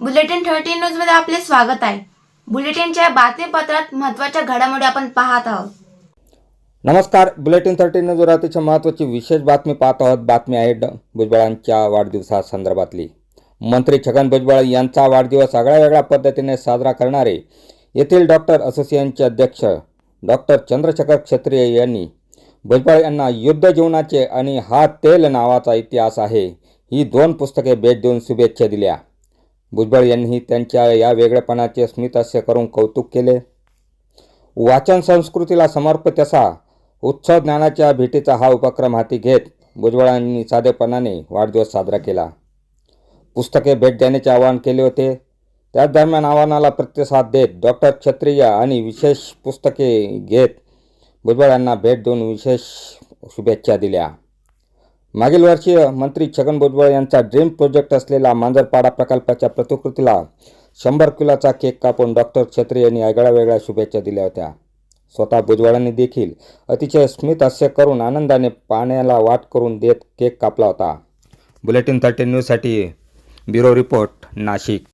नमस्कार bulletin thirty न्यूजमध्ये आपले स्वागत आहे. बुलेटिनच्या बातमीपत्रात महत्त्वाच्या घडामोडी आपण पाहत आहोत. नमस्कार बुलेटिन थर्टी न्यूजवर अतिशय महत्त्वाची विशेष बातमी पाहत आहोत. बातमी आहे ड भुजबळांच्या वाढदिवसासंदर्भातली मंत्री छगन भुजबळ यांचा वाढदिवस आगळ्या वेगळ्या पद्धतीने साजरा करणारे. येथील डॉक्टर असोसिएशनचे अध्यक्ष डॉक्टर चंद्रशेखर क्षत्रिय यांनी भुजबळ यांना युद्ध जीवनाचे आणि हा तेल नावाचा इतिहास आहे ही दोन पुस्तके भेट देऊन शुभेच्छा दिल्या. भुजबळ यांनीही त्यांच्या या वेगळेपणाचे स्मितहास्य करून कौतुक केले. वाचन संस्कृतीला समर्पित असा उत्सव ज्ञानाच्या भेटीचा हा उपक्रम हाती घेत भुजबळांनी साधेपणाने वाढदिवस साजरा केला. पुस्तके भेट देण्याचे आवाहन केले होते. त्याच दरम्यान आव्हानाला प्रतिसाद देत डॉक्टर क्षत्रिय आणि विशेष पुस्तके घेत भुजबळ यांना भेट देऊन विशेष शुभेच्छा दिल्या. मागील वर्षी मंत्री छगन भुजबळ यांचा ड्रीम प्रोजेक्ट असलेला मांजरपाडा प्रकल्पाच्या प्रतिकृतीला शंभर किलोचा केक कापून डॉक्टर छत्री यांनी आगळ्या वेगळ्या शुभेच्छा दिल्या होत्या. स्वतः भुजबळांनी देखील अतिशय स्मित हास्य करून आनंदाने पाण्याला वाट करून देत केक कापला होता. बुलेटिन थर्टीन न्यूजसाठी ब्युरो रिपोर्ट नाशिक.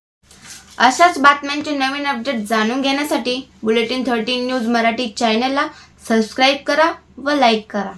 अशाच बातम्यांचे नवीन अपडेट जाणून घेण्यासाठी बुलेटिन थर्टीन न्यूज मराठी चॅनलला सबस्क्राईब करा व लाईक करा.